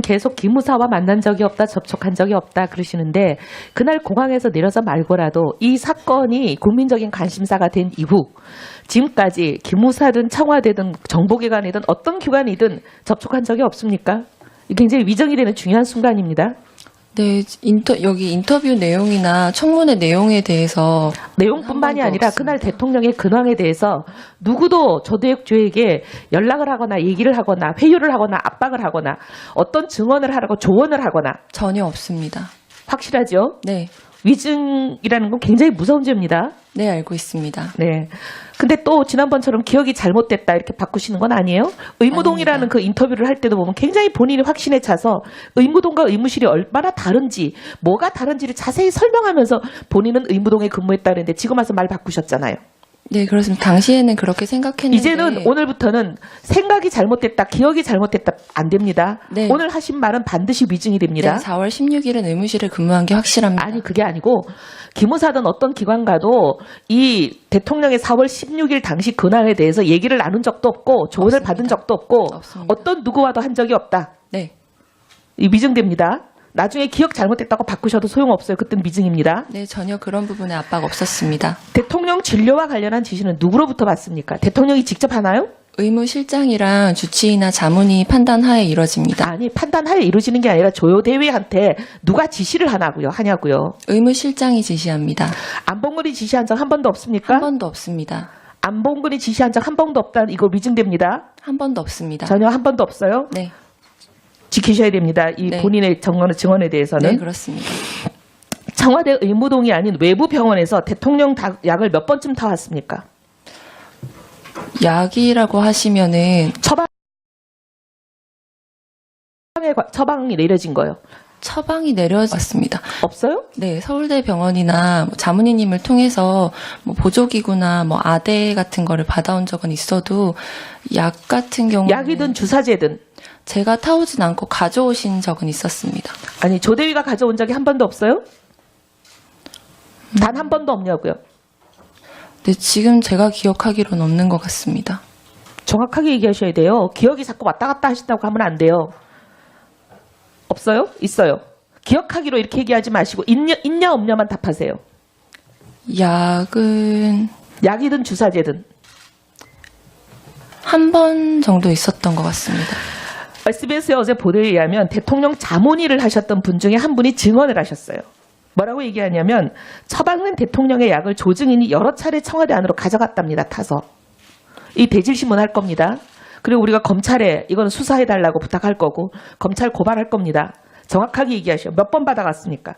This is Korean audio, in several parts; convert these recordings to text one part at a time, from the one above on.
계속 기무사와 만난 적이 없다, 접촉한 적이 없다 그러시는데 그날 공항에서 내려서 말고라도 이 사건이 국민적인 관심사가 된 이후 지금까지 기무사든 청와대든 정보기관이든 어떤 기관이든 접촉한 적이 없습니까? 굉장히 위정이 되는 중요한 순간입니다. 네, 인터, 여기 인터뷰 내용이나 청문회 내용에 대해서 내용뿐만이 아니라. 그날 대통령의 근황에 대해서 누구도 조대육주에게 연락을 하거나 얘기를 하거나 회유를 하거나 압박을 하거나 어떤 증언을 하라고 조언을 하거나 전혀 없습니다. 확실하죠? 네, 위증이라는 건 굉장히 무서운 죄입니다. 네, 알고 있습니다. 네. 근데 또 지난번처럼 기억이 잘못됐다 이렇게 바꾸시는 건 아니에요? 의무동이라는 아닙니다. 그 인터뷰를 할 때도 보면 굉장히 본인이 확신에 차서 의무동과 의무실이 얼마나 다른지, 뭐가 다른지를 자세히 설명하면서 본인은 의무동에 근무했다 그랬는데 지금 와서 말 바꾸셨잖아요. 네, 그렇습니다. 당시에는 그렇게 생각했는데 이제는 오늘부터는 생각이 잘못됐다, 기억이 잘못됐다 안 됩니다. 네. 오늘 하신 말은 반드시 위증이 네, 됩니다. 4월 16일은 의무실에 근무한 게 확실합니다. 아니 그게 아니고 기무사든 어떤 기관 가도 이 대통령의 4월 16일 당시 근황에 대해서 얘기를 나눈 적도 없고 조언을 없습니다. 받은 적도 없고 없습니다. 어떤 누구와도 한 적이 없다. 네, 이 미증됩니다. 나중에 기억 잘못됐다고 바꾸셔도 소용없어요. 그땐 미증입니다. 네, 전혀 그런 부분에 압박 없었습니다. 대통령 진료와 관련한 지시는 누구로부터 받습니까? 대통령이 직접 하나요? 의무실장이랑 주치의나 자문이 판단하에 이뤄집니다. 아니 판단하에 이루어지는 게 아니라 조효대위한테 누가 지시를 하나고요, 하냐고요. 의무실장이 지시합니다. 안봉근이 지시한 적 한 번도 없습니까? 한 번도 없습니다. 안봉근이 지시한 적 한 번도 없다는 이거 미증됩니다. 한 번도 없습니다. 전혀 한 번도 없어요. 네, 지키셔야 됩니다. 이 네. 본인의 증언, 증언에 대해서는 네, 그렇습니다. 청와대 의무동이 아닌 외부 병원에서 대통령 다- 약을 몇 번쯤 타왔습니까? 약이라고 하시면은 처방 처방이 내려진 거요. 처방이 내려졌습니다. 없어요? 네, 서울대 병원이나 뭐 자문의님을 통해서 뭐 보조기구나 뭐 아대 같은 거를 받아온 적은 있어도 약 같은 경우는 약이든 주사제든 제가 타오진 않고 가져오신 적은 있었습니다. 아니 조대위가 가져온 적이 한 번도 없어요? 단 한 번도 없냐고요. 네, 지금 제가 기억하기로는 없는 것 같습니다. 정확하게 얘기하셔야 돼요. 기억이 자꾸 왔다 갔다 하신다고 하면 안 돼요. 없어요? 있어요. 기억하기로 이렇게 얘기하지 마시고 있냐, 있냐 없냐만 답하세요. 약은 약이든 주사제든. 한 번 정도 있었던 것 같습니다. SBS의 어제 보도에 의하면 대통령 자문의를 하셨던 분 중에 한 분이 증언을 하셨어요. 뭐라고 얘기하냐면 처방은 대통령의 약을 조증인이 여러 차례 청와대 안으로 가져갔답니다. 타서. 이 대질신문 할 겁니다. 그리고 우리가 검찰에 이건 수사해달라고 부탁할 거고 검찰 고발할 겁니다. 정확하게 얘기하셔. 몇번 받아갔습니까?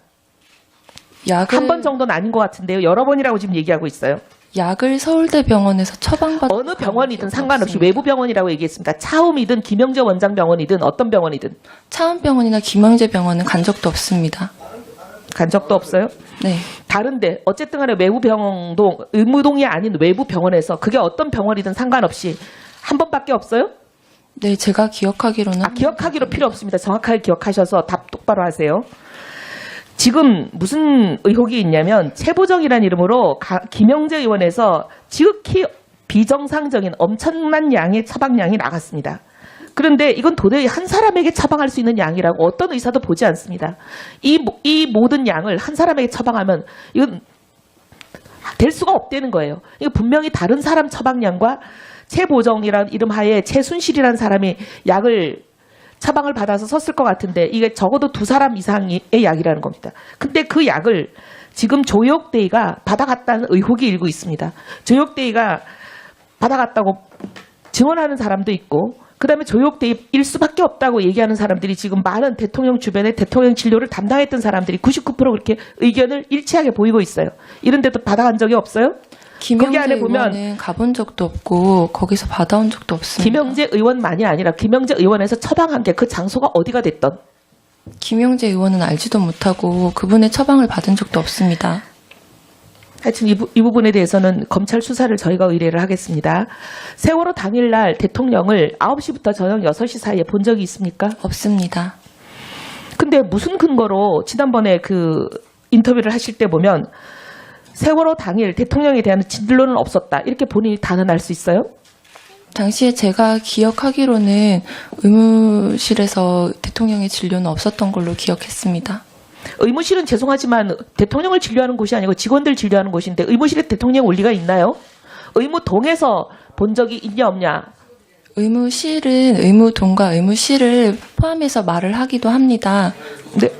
약을 한 번 정도는 아닌 것 같은데요. 여러 번이라고 지금 얘기하고 있어요. 약을 서울대 병원에서 처방받 어느 병원이든 상관없이 외부 병원이라고 얘기했습니다. 차움이든 김영재 원장 병원이든 어떤 병원이든 차은병원이나 김영재 병원은 간 적도 없습니다. 간 적도 없어요. 네. 다른데 어쨌든 간에 외부 병동 의무동이 아닌 외부 병원에서 그게 어떤 병원이든 상관없이 한 번밖에 없어요? 네, 제가 기억하기로는 아, 기억하기로 필요 없습니다. 정확하게 기억하셔서 답 똑바로 하세요. 지금 무슨 의혹이 있냐면 최보정이라는 이름으로 가- 김영재 의원에서 지극히 비정상적인 엄청난 양의 처방량이 나갔습니다. 그런데 이건 도저히 한 사람에게 처방할 수 있는 양이라고 어떤 의사도 보지 않습니다. 이, 모- 이 모든 양을 한 사람에게 처방하면 이건 될 수가 없다는 거예요. 이거 분명히 다른 사람 처방량과 최보정이라는 이름 하에 최순실이라는 사람이 약을 처방을 받아서 썼을 것 같은데 이게 적어도 두 사람 이상의 약이라는 겁니다. 근데 그 약을 지금 조혁대이가 받아갔다는 의혹이 일고 있습니다. 조혁대이가 받아갔다고 증언하는 사람도 있고 그다음에 조혁대일 수밖에 없다고 얘기하는 사람들이 지금 많은 대통령 주변에 대통령 진료를 담당했던 사람들이 99% 그렇게 의견을 일치하게 보이고 있어요. 이런데도 받아간 적이 없어요? 김영재 거기 안에 보면 가본 적도 없고 거기서 받아온 적도 없습니다. 김영재 의원만이 아니라 김영재 의원에서 처방한 게 그 장소가 어디가 됐던 김영재 의원은 알지도 못하고 그분의 처방을 받은 적도 없습니다. 하여튼 이, 부, 이 부분에 대해서는 검찰 수사를 저희가 의뢰를 하겠습니다. 세월호 당일날 대통령을 9시부터 저녁 6시 사이에 본 적이 있습니까? 없습니다. 근데 무슨 근거로 지난번에 그 인터뷰를 하실 때 보면 세월호 당일 대통령에 대한 진로는 없었다. 이렇게 본인이 단언할 수 있어요? 당시에 제가 기억하기로는 의무실에서 대통령의 진료는 없었던 걸로 기억했습니다. 의무실은 죄송하지만 대통령을 진료하는 곳이 아니고 직원들 진료하는 곳인데 의무실에 대통령 올 리가 있나요? 의무동에서 본 적이 있냐 없냐? 의무실은 의무동과 의무실을 포함해서 말을 하기도 합니다. 네,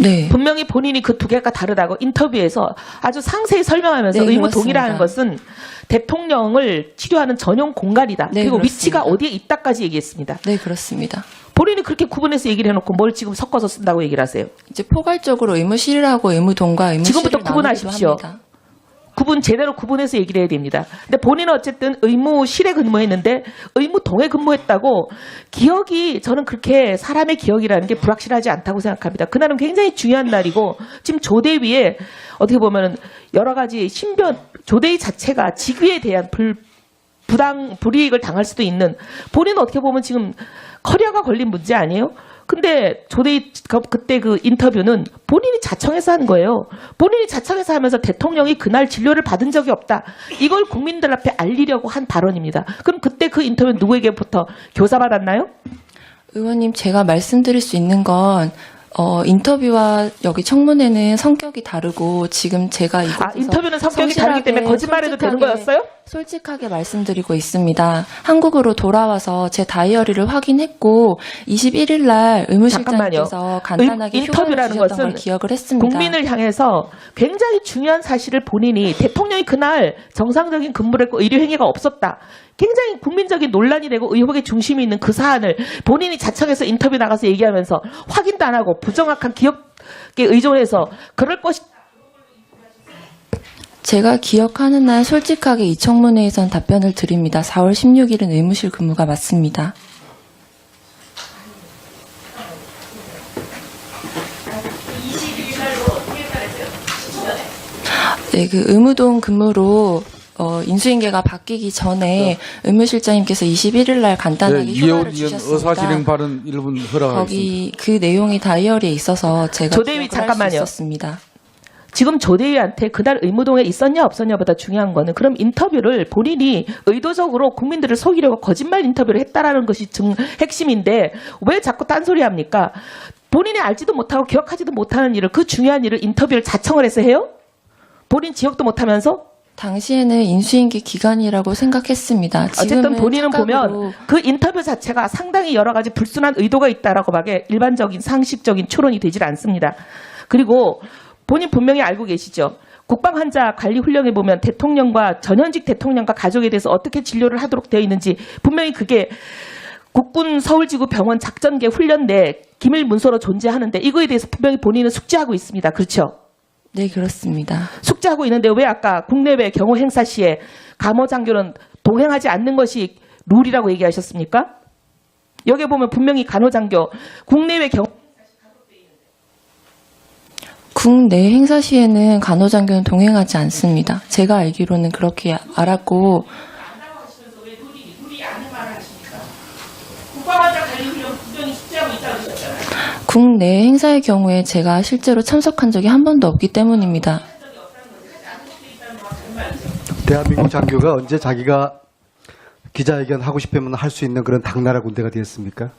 네. 분명히 본인이 그 두 개가 다르다고 인터뷰에서 아주 상세히 설명하면서 네, 의무동이라는 그렇습니다. 것은 대통령을 치료하는 전용 공간이다. 네, 그리고 그렇습니다. 위치가 어디에 있다까지 얘기했습니다. 네, 그렇습니다. 본인이 그렇게 구분해서 얘기를 해놓고 뭘 지금 섞어서 쓴다고 얘기를 하세요. 이제 포괄적으로 의무실이라고 의무동과 의무실을 지금부터 구분하십시오. 합니다. 구분 제대로 구분해서 얘기를 해야 됩니다. 근데 본인은 어쨌든 의무실에 근무했는데 의무동에 근무했다고 기억이 저는 그렇게 사람의 기억이라는 게 불확실하지 않다고 생각합니다. 그날은 굉장히 중요한 날이고 지금 조대 위에 어떻게 보면 여러 가지 신변 조대위 자체가 직위에 대한 불 부당 불이익을 당할 수도 있는 본인은 어떻게 보면 지금 커리어가 걸린 문제 아니에요? 근데 조대희 그- 그때 그 인터뷰는 본인이 자청해서 한 거예요. 본인이 자청해서 하면서 대통령이 그날 진료를 받은 적이 없다. 이걸 국민들 앞에 알리려고 한 발언입니다. 그럼 그때 그 인터뷰 누구에게부터 교사 받았나요? 의원님, 제가 말씀드릴 수 있는 건 어, 인터뷰와 여기 청문회는 성격이 다르고 지금 제가 이곳에서 아, 인터뷰는 성격이 다르기 때문에 거짓말해도 되는 솔직하게, 거였어요? 솔직하게 말씀드리고 있습니다. 한국으로 돌아와서 제 다이어리를 확인했고 21일 날 의무실장님께서 간단하게 의- 인터뷰라는 것은 기억을 했습니다. 국민을 향해서 굉장히 중요한 사실을 본인이 대통령이 그날 정상적인 근무를 했고 의료 행위가 없었다. 굉장히 국민적인 논란이 되고 의혹의 중심이 있는 그 사안을 본인이 자청해서 인터뷰 나가서 얘기하면서 확인도 안 하고 부정확한 기억에 의존해서 그럴 것이 제가 기억하는 날 솔직하게 이 청문회에선 답변을 드립니다. 4월 16일은 의무실 근무가 맞습니다. 네, 그 의무동 근무로 어, 인수인계가 바뀌기 전에 의무실장님께서 21일 날 간단하게 네, 휴가를 주셨습니다. 의사진행 발언 1분 허락하겠습니다. 거기 그 내용이 다이어리에 있어서 제가 조대위 잠깐만요. 있었습니다. 지금 조대위한테 그날 의무동에 있었냐 없었냐보다 중요한 거는 그럼 인터뷰를 본인이 의도적으로 국민들을 속이려고 거짓말 인터뷰를 했다라는 것이 증 핵심인데 왜 자꾸 딴소리 합니까? 본인이 알지도 못하고 기억하지도 못하는 일을 그 중요한 일을 인터뷰를 자청을 해서 해요? 본인 기억도 못하면서 당시에는 인수인계 기간이라고 생각했습니다. 어쨌든 본인은 보면 그 인터뷰 자체가 상당히 여러 가지 불순한 의도가 있다라고 밖에 일반적인 상식적인 추론이 되질 않습니다. 그리고 본인 분명히 알고 계시죠. 국방 환자 관리 훈령에 보면 대통령과 전현직 대통령과 가족에 대해서 어떻게 진료를 하도록 되어 있는지 분명히 그게 국군 서울지구 병원 작전계 훈련 내 기밀 문서로 존재하는데 이거에 대해서 분명히 본인은 숙지하고 있습니다. 그렇죠? 네 그렇습니다. 숙지하고 있는데 왜 아까 국내외 경호 행사 시에 감호 장교는 동행하지 않는 것이 룰이라고 얘기하셨습니까? 여기 보면 분명히 간호 장교 국내외 경호 국내 행사 시에는 간호장교는 동행하지 않습니다. 제가 알기로는 그렇게 알았고. 국내 행사의 경우에 제가 실제로 참석한 적이 한 번도 없기 때문입니다. 대한민국 장교가 언제 자기가 기자회견 하고 싶으면 할 수 있는 그런 당나라 군대가 되었습니까?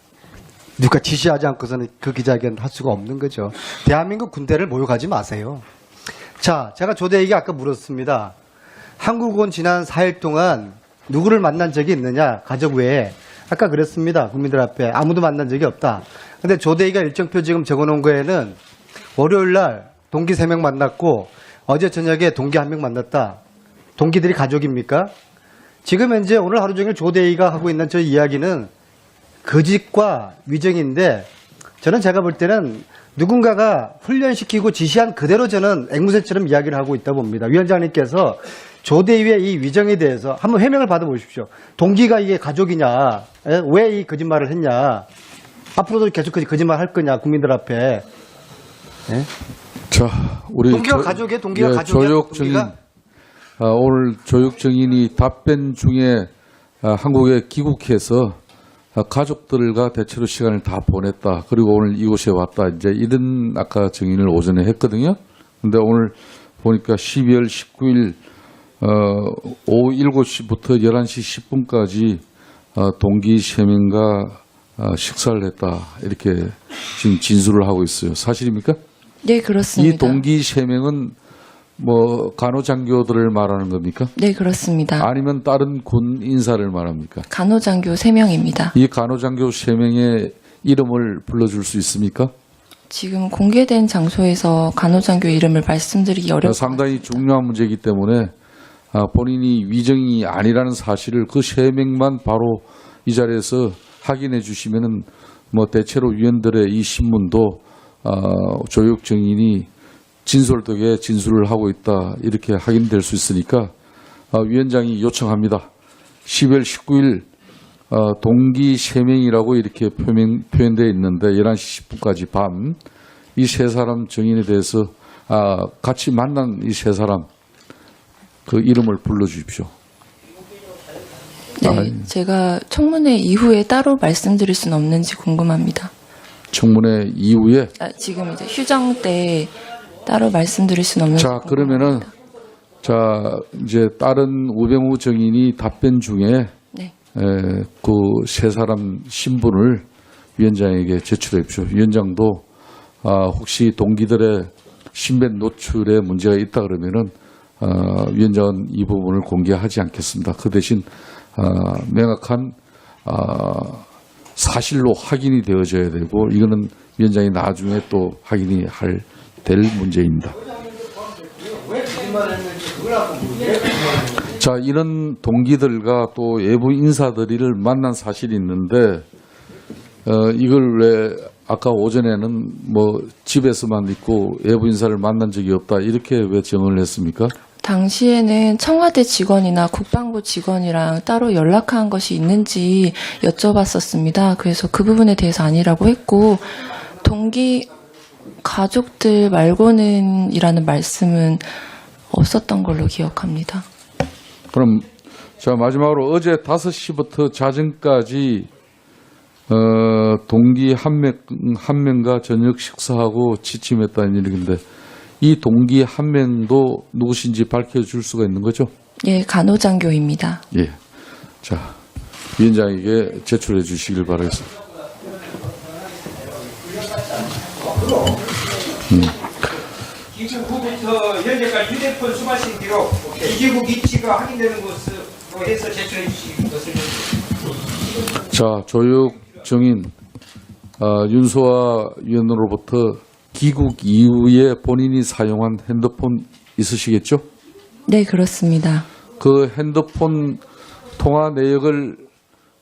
누가 지시하지 않고서는 그 기자회견 할 수가 없는 거죠. 대한민국 군대를 모욕하지 마세요. 자, 제가 조대에게 아까 물었습니다. 한국은 지난 4일 동안 누구를 만난 적이 있느냐? 가족 외에. 아까 그랬습니다. 국민들 앞에. 아무도 만난 적이 없다. 근데 조대희가 일정표 지금 적어놓은 거에는 월요일 날 동기 3명 만났고 어제 저녁에 동기 1명 만났다. 동기들이 가족입니까? 지금 현재 오늘 하루 종일 조대희가 하고 있는 저 이야기는 거짓과 위정인데 저는 제가 볼 때는 누군가가 훈련시키고 지시한 그대로 저는 앵무새처럼 이야기를 하고 있다 봅니다. 위원장님께서 조대위의 이 위정에 대해서 한번 해명을 받아보십시오. 동기가 이게 가족이냐? 왜 이 거짓말을 했냐? 앞으로도 계속 그 거짓말 할 거냐? 국민들 앞에. 자, 우리 동기가 조- 가족이에요? 동기가 예, 가족이야? 조육 증인 동기가? 아, 오늘 조육 증인이 답변 중에 아, 한국에 귀국해서 아, 가족들과 대체로 시간을 다 보냈다. 그리고 오늘 이곳에 왔다. 이제 이런 아까 증인을 오전에 했거든요. 근데 오늘 보니까 12월 19일 어, 오후 7시부터 11시 10분까지 어, 동기 3명과 어, 식사를 했다. 이렇게 지금 진술을 하고 있어요. 사실입니까? 네, 그렇습니다. 이 동기 3명은 뭐 간호장교들을 말하는 겁니까? 네, 그렇습니다. 아니면 다른 군 인사를 말합니까? 간호장교 3명입니다. 이 간호장교 3명의 이름을 불러줄 수 있습니까? 지금 공개된 장소에서 간호장교 이름을 말씀드리기 어렵고 상당히 중요한 문제이기 때문에 아, 본인이 위정이 아니라는 사실을 그세 명만 바로 이 자리에서 확인해 주시면은 뭐 대체로 위원들의 이 신문도 어, 조육 정인이 진솔되게 진술을 하고 있다 이렇게 확인될 수 있으니까 어, 위원장이 요청합니다. 10월 19일 어, 동기 3명이라고 이렇게 표명, 표현되어 있는데 11시 10분까지 밤 이 세 사람 정인에 대해서 아, 같이 만난 이 세 사람 그 이름을 불러주십시오. 네, 아, 제가 청문회 이후에 따로 말씀드릴 수는 없는지 궁금합니다. 청문회 이후에 아, 지금 이제 휴정 때 따로 말씀드릴 수는 없는지 자 그러면은 자 이제 다른 우병우 정인이 답변 중에 네. 그세 사람 신분을 위원장에게 제출해 주십시오. 위원장도 아, 혹시 동기들의 신변 노출에 문제가 있다 그러면은 어, 위원장은 이 부분을 공개하지 않겠습니다. 그 대신 어, 명확한 어, 사실로 확인이 되어져야 되고 이거는 위원장이 나중에 또 확인이 할 될 문제입니다. 자 이런 동기들과 또 외부 인사들을 만난 사실이 있는데 어, 이걸 왜 아까 오전에는 뭐 집에서만 있고 외부 인사를 만난 적이 없다 이렇게 왜 정을 했습니까? 당시에는 청와대 직원이나 국방부 직원이랑 따로 연락한 것이 있는지 여쭤봤었습니다. 그래서 그 부분에 대해서 아니라고 했고 동기 가족들 말고는 이라는 말씀은 없었던 걸로 기억합니다. 그럼 자 마지막으로 어제 5시부터 자정까지 어, 동기 한명한 명과 저녁 식사하고 지침했다는 얘기인데 이 동기 한 명도 누구신지 밝혀줄 수가 있는 거죠? 예, 간호장교입니다. 예. 자 위원장에게 제출해 주시길 바라겠습니다. 기구 후부터 현재까지 휴대폰 수마신 기록 이기국 위치가 확인되는 것으로 해서 제출해 주신 것을 자, 조육 정인 어, 윤소아 위원으로부터 귀국 이후에 본인이 사용한 핸드폰 있으시겠죠? 네, 그렇습니다. 그 핸드폰 통화 내역을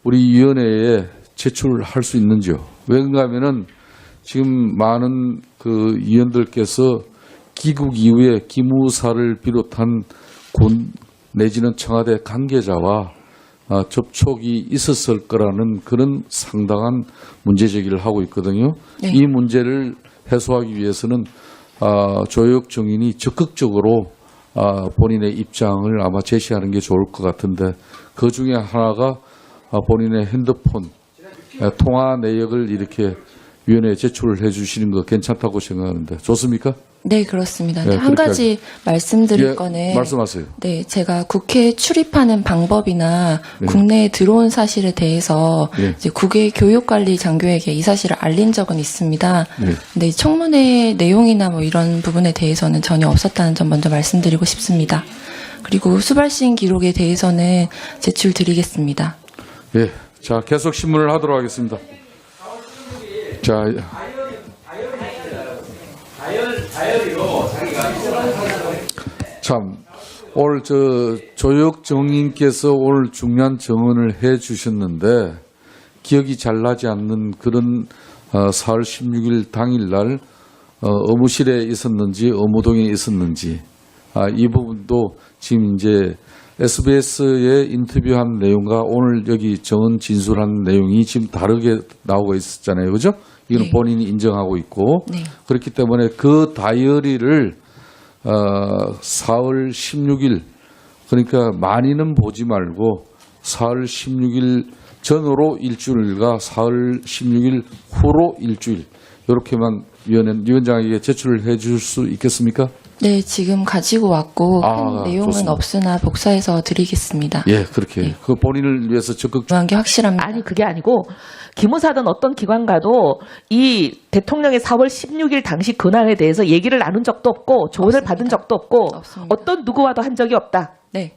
우리 위원회에 제출할 수 있는지요? 왜그런가 하면은 지금 많은 그 위원들께서 귀국 이후에 기무사를 비롯한 군 내지는 청와대 관계자와 아, 접촉이 있었을 거라는 그런 상당한 문제 제기를 하고 있거든요. 네. 이 문제를 해소하기 위해서는 아, 조혁 정인이 적극적으로 아, 본인의 입장을 아마 제시하는 게 좋을 것 같은데 그 중에 하나가 아, 본인의 핸드폰 아, 통화 내역을 이렇게 위원회에 제출을 해 주시는 거 괜찮다고 생각하는데 좋습니까? 네, 그렇습니다. 네, 한 그렇게 가지 말씀드릴 예, 거는 말씀하세요. 네, 제가 국회에 출입하는 방법이나 네. 국내에 들어온 사실에 대해서 네. 이제 국외 교육관리 장교에게 이 사실을 알린 적은 있습니다. 네. 근데 이 청문회 내용이나 뭐 이런 부분에 대해서는 전혀 없었다는 점 먼저 말씀드리고 싶습니다. 그리고 수발신 기록에 대해서는 제출드리겠습니다. 예. 자, 계속 신문을 하도록 하겠습니다. 자, 참, 오늘 저 조혁 정인께서 오늘 중요한 정언을 해 주셨는데 기억이 잘 나지 않는 그런 어, 4월 16일 당일날 어, 어무실에 있었는지 어무동에 있었는지 아, 이 부분도 지금 이제 SBS에 인터뷰한 내용과 오늘 여기 정은 진술한 내용이 지금 다르게 나오고 있었잖아요. 그죠? 이건 네. 본인이 인정하고 있고 네. 그렇기 때문에 그 다이어리를 어, 4월 16일 그러니까 많이는 보지 말고 4월 16일 전으로 일주일과 4월 16일 후로 일주일 이렇게만 위원장에게 제출을 해 줄 수 있겠습니까? 네, 지금 가지고 왔고 아, 큰 내용은 좋습니다. 없으나 복사해서 드리겠습니다. 예, 그렇게 그 본인을 위해서 적극 중요한 게 확실합니다. 아니 그게 아니고 기무사든 어떤 기관과도 이 대통령의 4월 16일 당시 근황에 대해서 얘기를 나눈 적도 없고 조언을 없습니다. 받은 적도 없고 없습니다. 어떤 누구와도 한 적이 없다. 네,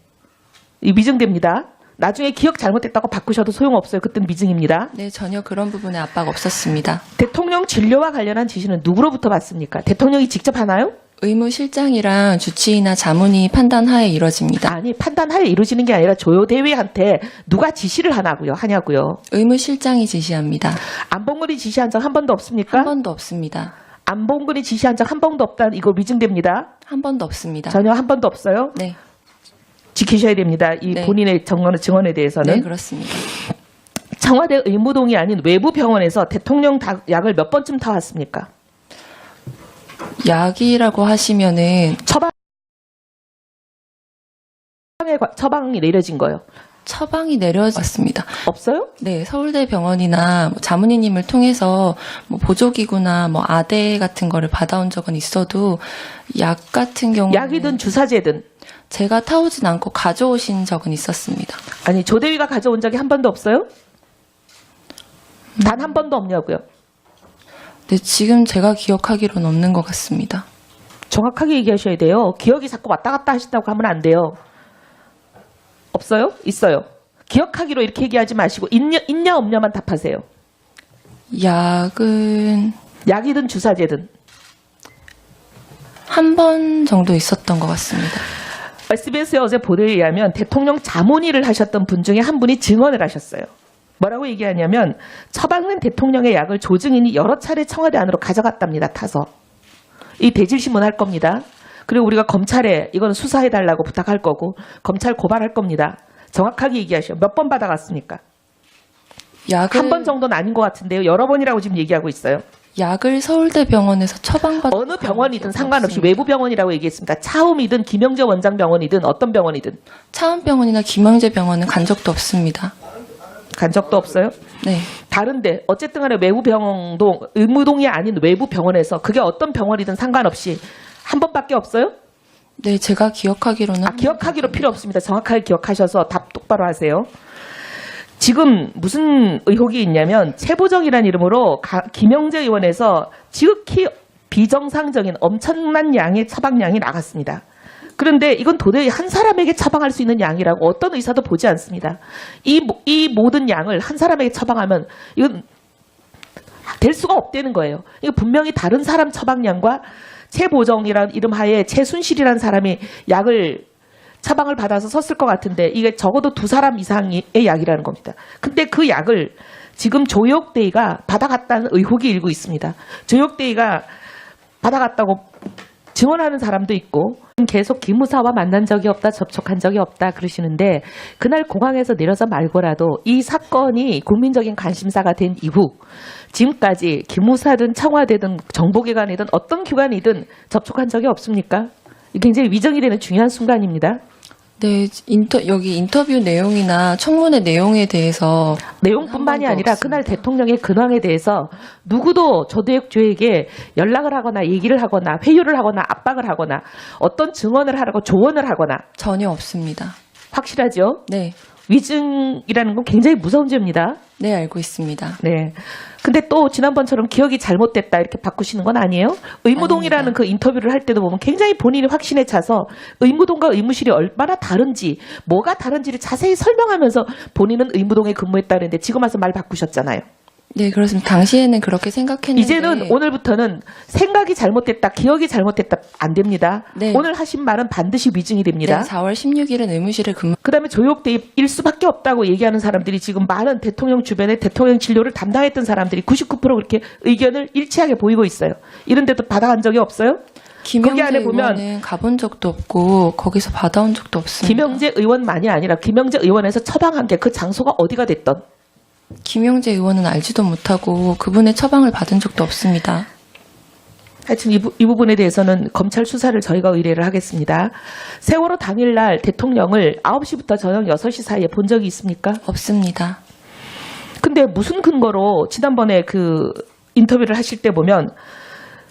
이 미증됩니다. 나중에 기억 잘못됐다고 바꾸셔도 소용없어요. 그땐 미증입니다. 네 전혀 그런 부분에 압박 없었습니다. 대통령 진료와 관련한 지시는 누구로부터 받습니까? 대통령이 직접 하나요? 의무실장이랑 주치의나 자문이 판단하에 이뤄집니다. 아니 판단하에 이루어지는 게 아니라 조효대위한테 누가 지시를 하나고요 하냐고요. 의무실장이 지시합니다. 안봉근이 지시한 적 한 번도 없습니까? 한 번도 없습니다. 안봉근이 지시한 적 한 번도 없다는 이거 미증됩니다. 한 번도 없습니다. 전혀 한 번도 없어요. 네, 지키셔야 됩니다. 이 네. 본인의 증언, 증언에 대해서는 네 그렇습니다. 청와대 의무동이 아닌 외부 병원에서 대통령 다- 약을 몇 번쯤 타왔습니까? 약이라고 하시면은 처방 처방이 내려진 거예요. 처방이 내려왔습니다. 없어요? 네, 서울대 병원이나 뭐 자문의님을 통해서 뭐 보조기구나 뭐 아대 같은 거를 받아온 적은 있어도 약 같은 경우는 약이든 주사제든 제가 타오진 않고 가져오신 적은 있었습니다. 아니 조대위가 가져온 적이 한 번도 없어요? 단 한 번도 없냐고요. 네, 지금 제가 기억하기로는 없는 것 같습니다. 정확하게 얘기하셔야 돼요. 기억이 자꾸 왔다 갔다 하신다고 하면 안 돼요. 없어요? 있어요. 기억하기로 이렇게 얘기하지 마시고 있냐, 있냐 없냐만 답하세요. 약은 약이든 주사제든. 한 번 정도 있었던 것 같습니다. SBS의 어제 보도에 의하면 대통령 자문의를 하셨던 분 중에 한 분이 증언을 하셨어요. 뭐라고 얘기하냐면 처방된 대통령의 약을 조증인이 여러 차례 청와대 안으로 가져갔답니다. 타서. 이 대질신문 할 겁니다. 그리고 우리가 검찰에 이거는 수사해달라고 부탁할 거고 검찰 고발할 겁니다. 정확하게 얘기하셔. 몇번 받아갔습니까? 약을 한번 정도는 아닌 것 같은데요. 여러 번이라고 지금 얘기하고 있어요. 약을 서울대 병원에서 처방받은 어느 병원이든 상관없이 없습니다. 외부 병원이라고 얘기했습니다. 차움이든 김영재 원장 병원이든 어떤 병원이든 차은병원이나 김영재 병원은 간 적도 없습니다. 간 적도 없어요. 네. 다른데 어쨌든 간에 외부 병원도 의무동이 아닌 외부 병원에서 그게 어떤 병원이든 상관없이 한 번밖에 없어요? 네, 제가 기억하기로는 아, 기억하기로 필요 없습니다. 정확하게 기억하셔서 답 똑바로 하세요. 지금 무슨 의혹이 있냐면 최보정이라는 이름으로 가- 김영재 의원에서 지극히 비정상적인 엄청난 양의 처방량이 나갔습니다. 그런데 이건 도저히 한 사람에게 처방할 수 있는 양이라고 어떤 의사도 보지 않습니다. 이, 모- 이 모든 양을 한 사람에게 처방하면 이건 될 수가 없다는 거예요. 이거 분명히 다른 사람 처방량과 최보정이라는 이름 하에 최순실이라는 사람이 약을 처방을 받아서 썼을 것 같은데 이게 적어도 두 사람 이상의 약이라는 겁니다. 근데 그 약을 지금 조혁대이가 받아갔다는 의혹이 일고 있습니다. 조혁대이가 받아갔다고 증언하는 사람도 있고 계속 기무사와 만난 적이 없다 접촉한 적이 없다 그러시는데 그날 공항에서 내려서 말고라도 이 사건이 국민적인 관심사가 된 이후 지금까지 기무사든 청와대든 정보기관이든 어떤 기관이든 접촉한 적이 없습니까? 굉장히 위정이 되는 중요한 순간입니다. 네, 인터, 여기 인터뷰 내용이나 청문회 내용에 대해서 내용뿐만이 아니라 없습니다. 그날 대통령의 근황에 대해서 누구도 조대혁조에게 연락을 하거나 얘기를 하거나 회유를 하거나 압박을 하거나 어떤 증언을 하라고 조언을 하거나 전혀 없습니다. 확실하죠? 네, 위증이라는 건 굉장히 무서운 죄입니다. 네, 알고 있습니다. 네. 근데 또 지난번처럼 기억이 잘못됐다 이렇게 바꾸시는 건 아니에요? 의무동이라는 아닙니다. 그 인터뷰를 할 때도 보면 굉장히 본인이 확신에 차서 의무동과 의무실이 얼마나 다른지, 뭐가 다른지를 자세히 설명하면서 본인은 의무동에 근무했다는데 지금 와서 말 바꾸셨잖아요. 네, 그렇습니다. 당시에는 그렇게 생각했는데 이제는 오늘부터는 생각이 잘못됐다, 기억이 잘못됐다 안 됩니다. 네. 오늘 하신 말은 반드시 위증이 네, 됩니다. 4월 16일은 의무실에 근무 그다음에 조욕대입일 수밖에 없다고 얘기하는 사람들이 지금 많은 대통령 주변에 대통령 진료를 담당했던 사람들이 99% 그렇게 의견을 일치하게 보이고 있어요. 이런데도 받아간 적이 없어요? 김영재 거기 안에 보면 의원은 가본 적도 없고 거기서 받아온 적도 없습니다. 김영재 의원만이 아니라 김영재 의원에서 처방한 게 그 장소가 어디가 됐던 김영재 의원은 알지도 못하고 그분의 처방을 받은 적도 없습니다. 하여튼 이, 부, 이 부분에 대해서는 검찰 수사를 저희가 의뢰를 하겠습니다. 세월호 당일날 대통령을 9시부터 저녁 6시 사이에 본 적이 있습니까? 없습니다. 근데 무슨 근거로 지난번에 그 인터뷰를 하실 때 보면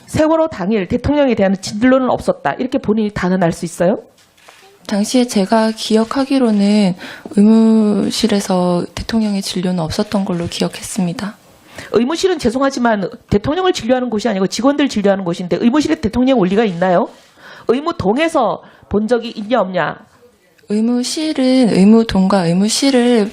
세월호 당일 대통령에 대한 진술로는 없었다. 이렇게 본인이 단언할 수 있어요? 당시에 제가 기억하기로는 의무실에서 대통령의 진료는 없었던 걸로 기억했습니다. 의무실은 죄송하지만 대통령을 진료하는 곳이 아니고 직원들 진료하는 곳인데 의무실에 대통령 올 리가 있나요? 의무동에서 본 적이 있냐 없냐? 의무실은 의무동과 의무실을